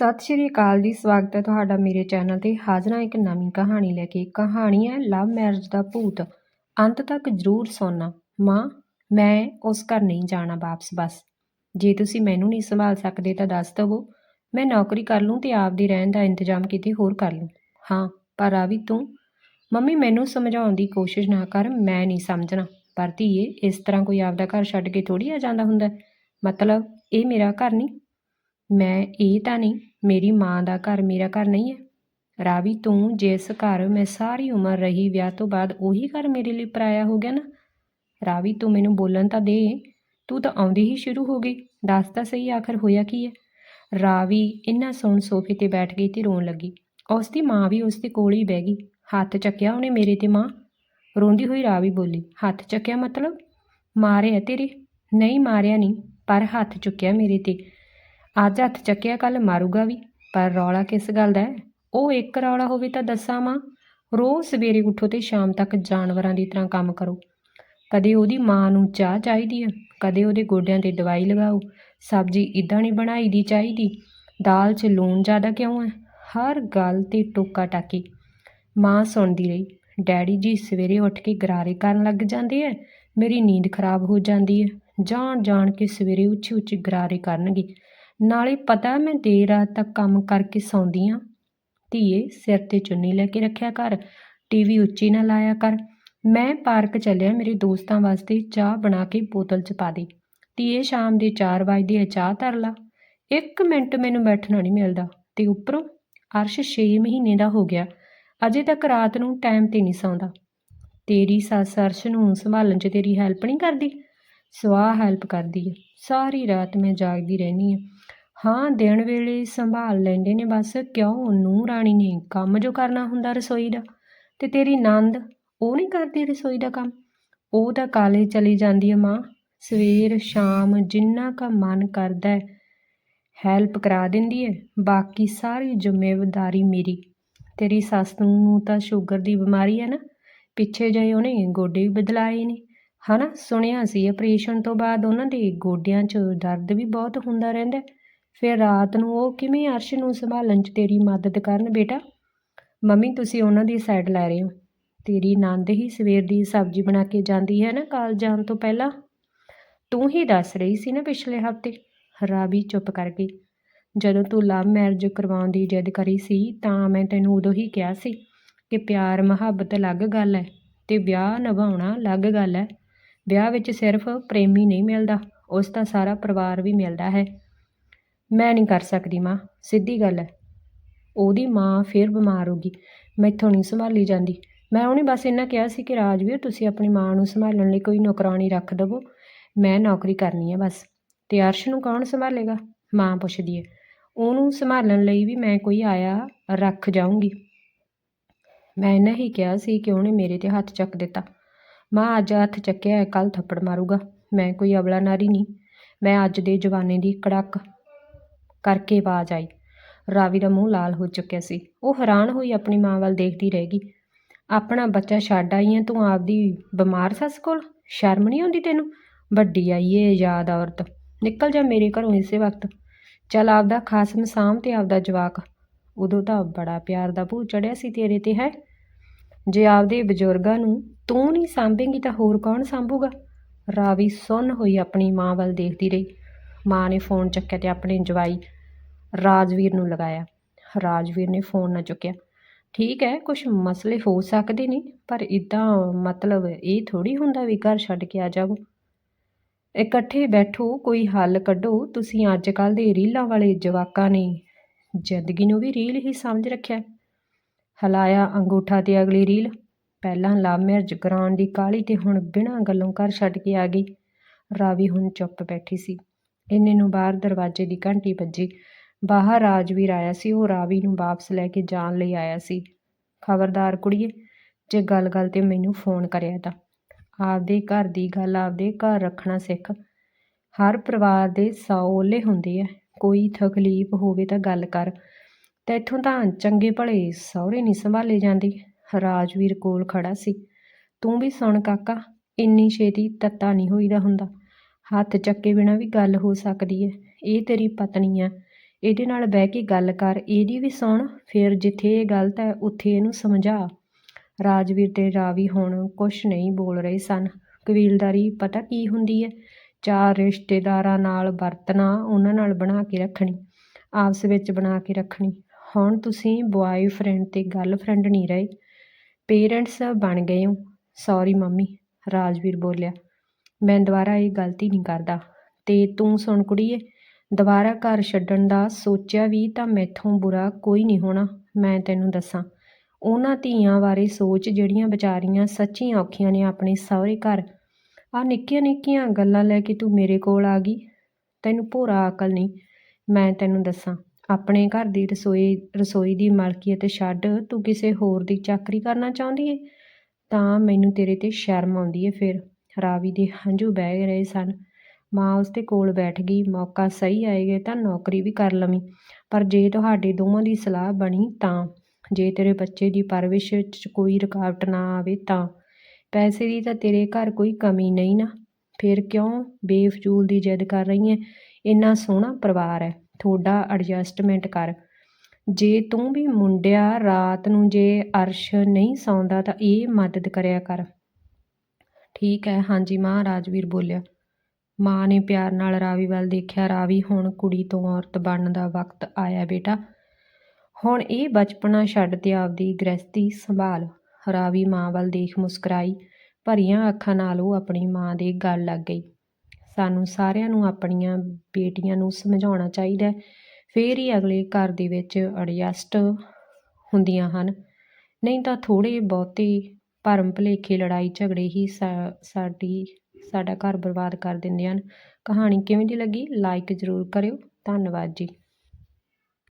ਸਤਿ ਸ਼੍ਰੀ ਅਕਾਲ ਜੀ, ਸਵਾਗਤ ਹੈ ਤੁਹਾਡਾ ਮੇਰੇ ਚੈਨਲ ਤੇ। ਹਾਜ਼ਰ ਹਾਂ ਇੱਕ ਨਵੀਂ ਕਹਾਣੀ ਲੈ ਕੇ। ਕਹਾਣੀ ਹੈ ਲਵ ਮੈਰਿਜ ਦਾ ਭੂਤ। ਅੰਤ ਤੱਕ ਜ਼ਰੂਰ ਸੁਣਨਾ। ਮਾਂ, ਮੈਂ ਉਸ ਘਰ ਨਹੀਂ ਜਾਣਾ ਵਾਪਸ, ਬਸ। ਜੇ ਤੁਸੀਂ ਮੈਨੂੰ ਨਹੀਂ ਸੰਭਾਲ ਸਕਦੇ ਤਾਂ ਦੱਸ ਦਵੋ। ਮੈਂ ਨੌਕਰੀ ਕਰ ਲੂੰ ਤੇ ਆਪਦੀ ਰਹਿਣ ਦਾ ਇੰਤਜ਼ਾਮ ਕਿਤੇ ਹੋਰ ਕਰ ਲੂੰ। ਹਾਂ, ਪਰ ਆ ਵੀ ਤੂੰ। ਮੰਮੀ, ਮੈਨੂੰ ਸਮਝਾਉਣ ਦੀ ਕੋਸ਼ਿਸ਼ ਨਾ ਕਰ, ਮੈਂ ਨਹੀਂ ਸਮਝਣਾ। ਪਰ ਧੀਏ, ਇਸ ਤਰ੍ਹਾਂ ਕੋਈ ਆਪਦਾ ਘਰ ਛੱਡ ਕੇ ਥੋੜੀ ਆ ਜਾਂਦਾ ਹੁੰਦਾ। ਮਤਲਬ, ਇਹ ਮੇਰਾ ਘਰ ਨਹੀਂ। ਮੈਂ ਇਹ ਤਾਂ ਨਹੀਂ, ਮੇਰੀ ਮਾਂ ਦਾ ਘਰ ਮੇਰਾ ਘਰ ਨਹੀਂ ਹੈ। ਰਾਵੀ, ਤੂੰ ਜਿਸ ਘਰ ਮੈਂ ਸਾਰੀ ਉਮਰ ਰਹੀ, ਵਿਆਹ ਤੋਂ ਬਾਅਦ ਉਹੀ ਘਰ ਮੇਰੇ ਲਈ ਪਰਾਇਆ ਹੋ ਗਿਆ ਨਾ? ਰਾਵੀ, ਤੂੰ ਮੈਨੂੰ ਬੋਲਣ ਤਾਂ ਦੇ। ਤੂੰ ਤਾਂ ਆਉਂਦੀ ਹੀ ਸ਼ੁਰੂ ਹੋ ਗਈ। ਦੱਸ ਤਾਂ ਸਹੀ ਆਖਰ ਹੋਇਆ ਕੀ ਹੈ? ਰਾਵੀ ਇੰਨਾ ਸੁਣ ਸੋਫੇ ਤੇ ਬੈਠ ਗਈ ਤੇ ਰੋਣ ਲੱਗੀ। ਉਸ ਦੀ ਮਾਂ ਵੀ ਉਸ ਦੇ ਕੋਲ ਹੀ ਬਹਿ ਗਈ। ਹੱਥ ਚੱਕਿਆ ਉਹਨੇ ਮੇਰੇ ਤੇ ਮਾਂ? ਰੋਂਦੀ ਹੋਈ ਰਾਵੀ ਬੋਲੀ, ਹੱਥ ਚੱਕਿਆ ਮਤਲਬ? ਮਾਰਿਆ ਤੇਰੇ? ਨਹੀਂ, ਮਾਰਿਆ ਨਹੀਂ, ਪਰ ਹੱਥ ਚੁੱਕਿਆ ਮੇਰੇ ਤੇ। ਅੱਜ ਹੱਥ ਚੱਕਿਆ ਕੱਲ ਮਾਰੂਗਾ ਵੀ, ਪਰ ਰੌਲਾ ਕਿਸ ਗੱਲ ਦਾ ਹੈ? ਉਹ ਇੱਕ ਰੌਲਾ ਹੋਵੇ ਤਾਂ ਦੱਸਾਂ ਮਾਂ, ਰੋਜ਼ ਸਵੇਰੇ ਉੱਠੋ ਤੇ ਸ਼ਾਮ ਤੱਕ ਜਾਨਵਰਾਂ ਦੀ ਤਰ੍ਹਾਂ ਕੰਮ ਕਰੋ। ਕਦੇ ਉਹਦੀ ਮਾਂ ਨੂੰ ਚਾਹ ਚਾਹੀਦੀ ਹੈ ਕਦੇ ਉਹਦੇ ਗੋਡਿਆਂ ਤੇ ਦਵਾਈ ਲਗਾਓ, ਸਬਜ਼ੀ ਇਦਾਂ ਨਹੀਂ ਬਣਾਈ ਦੀ ਚਾਹੀਦੀ, ਦਾਲ 'ਚ ਲੂਣ ਜ਼ਿਆਦਾ ਕਿਉਂ ਹੈ ਹਰ ਗੱਲ ਤੇ ਟੋਕਾ ਟਾਕੀ। ਮਾਂ ਸੁਣਦੀ ਰਹੀ, ਡੈਡੀ ਜੀ ਸਵੇਰੇ ਉੱਠ ਕੇ ਗਰਾਰੇ ਕਰਨ ਲੱਗ ਜਾਂਦੇ ਐ ਮੇਰੀ ਨੀਂਦ ਖਰਾਬ ਹੋ ਜਾਂਦੀ ਹੈ ਜਾਣ ਜਾਣ ਕੇ ਸਵੇਰੇ ਉੱਚੀ ਉੱਚੀ ਗਰਾਰੇ ਕਰਨਗੇ। ਨਾਲੇ ਪਤਾ ਮੈਂ ਦੇਰ ਰਾਤ ਤੱਕ ਕੰਮ ਕਰਕੇ ਸੌਂਦੀ ਆ। ਧੀਏ, ਸਿਰ ਤੇ ਚੁੰਨੀ ਲੈ ਕੇ ਰੱਖਿਆ ਕਰ ਟੀਵੀ ਉੱਚੀ ਨਾ ਲਾਇਆ ਕਰ। ਮੈਂ ਪਾਰਕ ਚੱਲਿਆ ਮੇਰੇ ਦੋਸਤਾਂ ਵਾਸਤੇ ਚਾਹ ਬਣਾ ਕੇ ਬੋਤਲ 'ਚ ਪਾ ਦੇ। ਧੀਏ, ਸ਼ਾਮ ਦੇ 4 ਵਜੇ ਆ, ਚਾਹ ਧਰ ਲਾ। ਇੱਕ ਮਿੰਟ ਮੈਨੂੰ ਬੈਠਣਾ ਨਹੀਂ ਮਿਲਦਾ। ਤੇ ਉੱਪਰੋਂ ਅਰਸ਼ 6 ਮਹੀਨੇ ਦਾ ਹੋ ਗਿਆ। ਅਜੇ ਤੱਕ ਰਾਤ ਨੂੰ ਟਾਈਮ ਤੇ ਨਹੀਂ ਸੌਂਦਾ। ਤੇਰੀ ਸੱਸ ਅਰਸ਼ ਨੂੰ ਸੰਭਾਲਣ 'ਚ ਤੇਰੀ ਹੈਲਪ ਨਹੀਂ ਕਰਦੀ। ਸਵਾਹ ਹੈਲਪ ਕਰਦੀ ਹੈ ਸਾਰੀ ਰਾਤ ਮੈਂ ਜਾਗਦੀ ਰਹਿੰਦੀ ਹਾਂ ਹਾਂ, ਦਿਨ ਵੇਲੇ ਸੰਭਾਲ ਲੈਂਦੇ ਨੇ ਬਸ। ਕਿਉਂ? ਨੂੰ ਰਾਣੀ ਨੇ ਕੰਮ ਜੋ ਕਰਨਾ ਹੁੰਦਾ ਰਸੋਈ ਦਾ। ਤੇ ਤੇਰੀ ਨੰਦ, ਉਹ ਨਹੀਂ ਕਰਦੀ ਰਸੋਈ ਦਾ ਕੰਮ? ਉਹ ਤਾਂ ਕਾਲੇ ਚਲੀ ਜਾਂਦੀ ਹੈ ਮਾਂ। ਸਵੇਰ, ਸ਼ਾਮ ਜਿੰਨਾ ਕਾ ਮਨ ਕਰਦਾ ਹੈ, ਹੈਲਪ ਕਰਾ ਦਿੰਦੀ ਹੈ। ਬਾਕੀ ਸਾਰੀ ਜ਼ਿੰਮੇਵਾਰੀ ਮੇਰੀ। ਤੇਰੀ ਸੱਸ ਨੂੰ ਤਾਂ ਸ਼ੂਗਰ ਦੀ ਬਿਮਾਰੀ ਹੈ ਨਾ। ਪਿੱਛੇ ਜਿਹੇ ਉਹਨੇ ਗੋਡੇ ਵੀ ਬਦਲਾਏ ਨੇ। ਹਨਾ? ਸੁਣਿਆ ਸੀ ਆਪਰੇਸ਼ਨ ਤੋਂ ਬਾਅਦ ਉਹਨਾਂ ਦੇ ਗੋਡਿਆਂ 'ਚ ਦਰਦ ਵੀ ਬਹੁਤ ਹੁੰਦਾ ਰਹਿੰਦਾ ਫਿਰ ਰਾਤ ਨੂੰ ਉਹ ਕਿਵੇਂ ਅਰਸ਼ ਨੂੰ ਸੰਭਾਲਣ 'ਚ ਤੇਰੀ ਮਦਦ ਕਰਨ ਬੇਟਾ? ਮੰਮੀ, ਤੁਸੀਂ ਉਹਨਾਂ ਦੀ ਸਾਈਡ ਲੈ ਰਹੇ ਹੋ। ਤੇਰੀ ਨੰਦ ਹੀ ਸਵੇਰ ਦੀ ਸਬਜ਼ੀ ਬਣਾ ਕੇ ਜਾਂਦੀ ਹੈ ਨਾ ਕਾਲ ਜਾਣ ਤੋਂ ਪਹਿਲਾਂ? ਤੂੰ ਹੀ ਦੱਸ ਰਹੀ ਸੀ ਨਾ ਪਿਛਲੇ ਹਫ਼ਤੇ? ਰਾਵੀ ਚੁੱਪ ਕਰ ਗਈ। ਜਦੋਂ ਤੂੰ ਲਵ ਮੈਰਿਜ ਕਰਵਾਉਣ ਦੀ ਜਿੱਦ ਕਰੀ ਸੀ, ਤਾਂ ਮੈਂ ਤੈਨੂੰ ਉਦੋਂ ਹੀ ਕਿਹਾ ਸੀ ਕਿ ਪਿਆਰ ਮੁਹੱਬਤ ਅਲੱਗ ਗੱਲ ਹੈ ਤੇ ਵਿਆਹ ਨਿਭਾਉਣਾ ਅਲੱਗ ਗੱਲ ਹੈ। ਵਿਆਹ ਵਿੱਚ ਸਿਰਫ ਪ੍ਰੇਮੀ ਨਹੀਂ ਮਿਲਦਾ, ਉਸ ਦਾ ਸਾਰਾ ਪਰਿਵਾਰ ਵੀ ਮਿਲਦਾ ਹੈ। ਮੈਂ ਨਹੀਂ ਕਰ ਸਕਦੀ ਮਾਂ, ਸਿੱਧੀ ਗੱਲ ਹੈ। ਉਹਦੀ ਮਾਂ ਫੇਰ ਬਿਮਾਰ ਹੋ ਗਈ, ਮੈਥੋਂ ਨਹੀਂ ਸੰਭਾਲੀ ਜਾਂਦੀ। ਮੈਂ ਉਹਨੇ ਬਸ ਇੰਨਾ ਕਿਹਾ ਸੀ ਕਿ ਰਾਜਵੀਰ, ਤੁਸੀਂ ਆਪਣੀ ਮਾਂ ਨੂੰ ਸੰਭਾਲਣ ਲਈ ਕੋਈ ਨੌਕਰਾਨੀ ਰੱਖ ਦੇਵੋ। ਮੈਂ ਨੌਕਰੀ ਕਰਨੀ ਹੈ ਬਸ। ਤੇ ਅਰਸ਼ ਨੂੰ ਕੌਣ ਸੰਭਾਲੇਗਾ? ਮਾਂ ਪੁੱਛਦੀ ਹੈ। ਉਹਨੂੰ ਸੰਭਾਲਣ ਲਈ ਵੀ ਮੈਂ ਕੋਈ ਆਇਆ ਰੱਖ ਜਾਊਂਗੀ। ਮੈਂ ਇਹਨਾਂ ਹੀ ਕਿਹਾ ਸੀ ਕਿ ਉਹਨੇ ਮੇਰੇ ਤੇ ਹੱਥ ਚੱਕ ਦਿੱਤਾ। ਮਾਂ ਅੱਜ ਹੱਥ ਚੱਕਿਆ ਹੈ ਕੱਲ ਥੱਪੜ ਮਾਰੂਗਾ। ਮੈਂ ਕੋਈ ਅਬਲਾ ਨਾਰੀ ਨਹੀਂ। ਮੈਂ ਅੱਜ ਦੇ ਜਵਾਨੇ ਦੀ ਕੜਕ ਕਰਕੇ ਆਵਾਜ਼ ਆਈ। ਰਾਵੀ ਦਾ ਮੂੰਹ ਲਾਲ ਹੋ ਚੁੱਕਿਆ ਸੀ। ਉਹ ਹੈਰਾਨ ਹੋਈ ਆਪਣੀ ਮਾਂ ਵੱਲ ਦੇਖਦੀ ਰਹਿ ਗਈ। ਆਪਣਾ ਬੱਚਾ ਛੱਡ ਆਈ ਹੈ ਤੂੰ ਆਪਦੀ ਬਿਮਾਰ ਸੱਸ ਕੋਲ? ਸ਼ਰਮ ਨਹੀਂ ਆਉਂਦੀ ਤੈਨੂੰ? ਵੱਡੀ ਆਈ ਏ, ਯਾਦ ਔਰਤ। ਨਿਕਲ ਜਾ ਮੇਰੇ ਘਰੋਂ ਇਸੇ ਵਕਤ। ਚੱਲ ਆਪਦਾ ਖਾਸਮ ਸਾਂਭ ਤੇ ਆਪਦਾ ਜਵਾਕ। ਉਦੋਂ ਤਾਂ ਬੜਾ ਪਿਆਰ ਦਾ ਭੂਤ ਚੜਿਆ ਸੀ ਤੇਰੇ ਤੇ, ਹੈ? ਜੇ ਆਪਦੇ ਬਜ਼ੁਰਗਾਂ ਨੂੰ ਤੂੰ ਨਹੀਂ ਸਾਂਭੇਂਗੀ ਤਾਂ ਹੋਰ ਕੌਣ ਸਾਂਭੂਗਾ? ਰਾਵੀ ਸੁੰਨ ਹੋਈ ਆਪਣੀ ਮਾਂ ਵੱਲ ਦੇਖਦੀ ਰਹੀ। ਮਾਂ ਨੇ ਫੋਨ ਚੱਕਿਆ ਤੇ ਆਪਣੇ ਜਵਾਈ ਰਾਜਵੀਰ ਨੂੰ ਲਗਾਇਆ। ਰਾਜਵੀਰ ਨੇ ਫੋਨ ਨਾ ਚੁੱਕਿਆ। ਠੀਕ ਹੈ ਕੁਝ ਮਸਲੇ ਹੋ ਸਕਦੇ ਨੇ, ਪਰ ਇਦਾਂ ਮਤਲਬ ਇਹ ਥੋੜੀ ਹੁੰਦਾ ਵੀ ਘਰ ਛੱਡ ਕੇ ਆ ਜਾਵੋ। ਇਕੱਠੇ ਬੈਠੋ, ਕੋਈ ਹੱਲ ਕੱਢੋ। ਤੁਸੀਂ ਅੱਜ ਕੱਲ ਦੇ ਰੀਲਾਂ ਵਾਲੇ ਜਵਾਕਾਂ ਨੇ ਜ਼ਿੰਦਗੀ ਨੂੰ ਵੀ ਰੀਲ ਹੀ ਸਮਝ ਰੱਖਿਆ। ਹਲਾਇਆ ਅੰਗੂਠਾ ਤੇ ਅਗਲੀ ਰੀਲ। ਪਹਿਲਾਂ ਲਵ ਮੈਰਿਜ ਕਰਾਉਣ ਦੀ ਕਾਲੀ ਤੇ ਹੁਣ ਬਿਨਾਂ ਗੱਲੋਂ ਘਰ ਛੱਡ ਕੇ ਆ ਗਈ। ਰਾਵੀ ਹੁਣ ਚੁੱਪ ਬੈਠੀ ਸੀ। ਇੰਨੇ ਨੂੰ ਬਾਹਰ ਦਰਵਾਜ਼ੇ ਦੀ ਘੰਟੀ ਵੱਜੀ। ਬਾਹਰ ਰਾਜਵੀਰ ਆਇਆ ਸੀ, ਉਹ ਰਾਵੀ ਨੂੰ ਵਾਪਸ ਲੈ ਕੇ ਜਾਣ ਲਈ ਆਇਆ ਸੀ। ਖਬਰਦਾਰ ਕੁੜੀਏ, ਜੇ ਗੱਲ-ਗੱਲ ਤੇ ਮੈਨੂੰ ਫੋਨ ਕਰਿਆ ਤਾਂ। ਆਪਦੇ ਘਰ ਦੀ ਗੱਲ ਆਪਦੇ ਘਰ ਰੱਖਣਾ ਸਿੱਖ। ਹਰ ਪਰਿਵਾਰ ਦੇ 100 ਓਲੇ ਹੁੰਦੇ ਆ। ਕੋਈ ਤਕਲੀਫ ਹੋਵੇ ਤਾਂ ਗੱਲ ਕਰ। ਤਾਂ ਇੱਥੋਂ ਤਾਂ ਚੰਗੇ ਭਲੇ ਸਹੁਰੇ ਨਹੀਂ ਸੰਭਾਲੇ ਜਾਂਦੇ। ਰਾਜਵੀਰ ਕੋਲ ਖੜਾ ਸੀ। ਤੂੰ ਵੀ ਸੁਣ ਕਾਕਾ, ਇੰਨੀ ਛੇਤੀ ਤੱਤਾ ਨਹੀਂ ਹੋਈਦਾ ਹੁੰਦਾ। ਹੱਥ ਚੱਕੇ ਬਿਨਾ ਵੀ ਗੱਲ ਹੋ ਸਕਦੀ ਹੈ ਇਹ ਤੇਰੀ ਪਤਨੀ ਆ। ਇਹਦੇ ਨਾਲ ਬਹਿ ਕੇ ਗੱਲ ਕਰ। ਇਹਦੀ ਵੀ ਸੁਣ। ਫਿਰ ਜਿੱਥੇ ਇਹ ਗਲਤ ਹੈ ਉੱਥੇ ਇਹਨੂੰ ਸਮਝਾ। ਰਾਜਵੀਰ ਤੇ ਰਾਵੀ ਹੁਣ ਕੁਛ ਨਹੀਂ ਬੋਲ ਰਹੇ ਸਨ। ਕਬੀਲਦਾਰੀ ਪਤਾ ਕੀ ਹੁੰਦੀ ਹੈ ਚਾਰ ਰਿਸ਼ਤੇਦਾਰਾਂ ਨਾਲ ਵਰਤਣਾ, ਉਹਨਾਂ ਨਾਲ ਬਣਾ ਕੇ ਰੱਖਣੀ। ਆਪਸ ਵਿੱਚ ਬਣਾ ਕੇ ਰੱਖਣੀ। ਹੁਣ ਤੁਸੀਂ ਬੁਆਏਫ੍ਰੈਂਡ ਤੇ ਗਰਲਫ੍ਰੈਂਡ ਨਹੀਂ ਰਹੇ। ਪੇਰੈਂਟਸ ਬਣ ਗਏ ਹੋ। ਸੌਰੀ ਮੰਮੀ, ਰਾਜਵੀਰ ਬੋਲਿਆ। ਮੈਂ ਦੁਬਾਰਾ ਇਹ ਗਲਤੀ ਨਹੀਂ ਕਰਦਾ। ਤੇ ਤੂੰ ਸੁਣ ਕੁੜੀਏ, ਦੁਬਾਰਾ ਘਰ ਛੱਡਣ ਦਾ ਸੋਚਿਆ ਵੀ ਤਾਂ ਮੈਥੋਂ ਬੁਰਾ ਕੋਈ ਨਹੀਂ ਹੋਣਾ, ਮੈਂ ਤੈਨੂੰ ਦੱਸਾਂ। ਉਹਨਾਂ ਧੀਆਂ ਬਾਰੇ ਸੋਚ ਜਿਹੜੀਆਂ ਵਿਚਾਰੀਆਂ ਸੱਚੀਆਂ ਔਖੀਆਂ ਨੇ ਆਪਣੇ ਸਹੁਰੇ ਘਰ। ਆ ਨਿੱਕੀਆਂ ਨਿੱਕੀਆਂ ਗੱਲਾਂ ਲੈ ਕੇ ਤੂੰ ਮੇਰੇ ਕੋਲ ਆ ਗਈ। ਤੈਨੂੰ ਭੋਰਾ ਅਕਲ ਨਹੀਂ, ਮੈਂ ਤੈਨੂੰ ਦੱਸਾਂ। ਆਪਣੇ ਘਰ ਦੀ ਰਸੋਈ ਰਸੋਈ ਦੀ ਮਲਕੀਅਤ ਛੱਡ ਤੂੰ ਕਿਸੇ ਹੋਰ ਦੀ ਚਾਕਰੀ ਕਰਨਾ ਚਾਹੁੰਦੀ ਏ? ਤਾਂ ਮੈਨੂੰ ਤੇਰੇ ਤੇ ਸ਼ਰਮ ਆਉਂਦੀ ਏ ਫਿਰ। ਰਾਵੀ ਦੇ ਹੰਝੂ ਬਹਿ ਰਹੇ ਸਨ। ਮਾਂ ਉਸ ਦੇ ਕੋਲ ਬੈਠ ਗਈ। ਮੌਕਾ ਸਹੀ ਆਏਗਾ ਤਾਂ ਨੌਕਰੀ ਵੀ ਕਰ ਲਵੀਂ। ਪਰ ਜੇ ਤੁਹਾਡੇ ਦੋਵਾਂ ਦੀ ਸਲਾਹ ਬਣੀ ਤਾਂ, ਜੇ ਤੇਰੇ ਬੱਚੇ ਦੀ ਪਰਵਰਿਸ਼ 'ਚ ਕੋਈ ਰੁਕਾਵਟ ਨਾ ਆਵੇ ਤਾਂ। ਪੈਸੇ ਦੀ ਤਾਂ ਤੇਰੇ ਘਰ ਕੋਈ ਕਮੀ ਨਹੀਂ ਨਾ। ਫਿਰ ਕਿਉਂ ਬੇਫਜ਼ੂਲ ਦੀ ਜਿੱਦ ਕਰ ਰਹੀ ਹੈ ਇੰਨਾ ਸੋਹਣਾ ਪਰਿਵਾਰ ਹੈ। ਤੁਹਾਡਾ ਐਡਜਸਟਮੈਂਟ ਕਰ। ਜੇ ਤੂੰ ਵੀ ਮੁੰਡਿਆ, ਰਾਤ ਨੂੰ ਜੇ ਅਰਸ਼ ਨਹੀਂ ਸੌਂਦਾ ਤਾਂ ਇਹ ਮਦਦ ਕਰਿਆ ਕਰ। ਠੀਕ ਹੈ, ਹਾਂਜੀ, ਮਾਂ, ਰਾਜਵੀਰ ਬੋਲਿਆ। ਮਾਂ ਨੇ ਪਿਆਰ ਨਾਲ ਰਾਵੀ ਵੱਲ ਦੇਖਿਆ। ਰਾਵੀ ਹੁਣ ਕੁੜੀ ਤੋਂ ਔਰਤ ਬਣਨ ਦਾ ਵਕਤ ਆਇਆ ਬੇਟਾ। ਹੁਣ ਇਹ ਬਚਪਨਾ ਛੱਡ ਤੇ ਆਪਦੀ ਗ੍ਰਸਤੀ ਸੰਭਾਲ। ਰਾਵੀ ਮਾਂ ਵੱਲ ਦੇਖ ਮੁਸਕਰਾਈ। ਭਰੀਆਂ ਅੱਖਾਂ ਨਾਲ ਉਹ ਆਪਣੀ ਮਾਂ ਦੇ ਗੱਲ ਲੱਗ ਗਈ। ਸਾਨੂੰ ਸਾਰਿਆਂ ਨੂੰ ਆਪਣੀਆਂ ਬੇਟੀਆਂ ਨੂੰ ਸਮਝਾਉਣਾ ਚਾਹੀਦਾ ਫਿਰ ਹੀ ਅਗਲੇ ਘਰ ਦੇ ਵਿੱਚ ਐਡਜਸਟ ਹੁੰਦੀਆਂ ਹਨ। ਨਹੀਂ ਤਾਂ ਥੋੜ੍ਹੇ ਬਹੁਤੇ ਭਰਮ ਭੁਲੇਖੇ ਲੜਾਈ ਝਗੜੇ ਹੀ ਸਾਡੀ, ਸਾਡਾ ਘਰ ਬਰਬਾਦ ਕਰ ਦਿੰਦੇ ਹਨ। ਕਹਾਣੀ ਕਿਵੇਂ ਦੀ ਲੱਗੀ? ਲਾਈਕ ਜ਼ਰੂਰ ਕਰਿਓ। ਧੰਨਵਾਦ ਜੀ।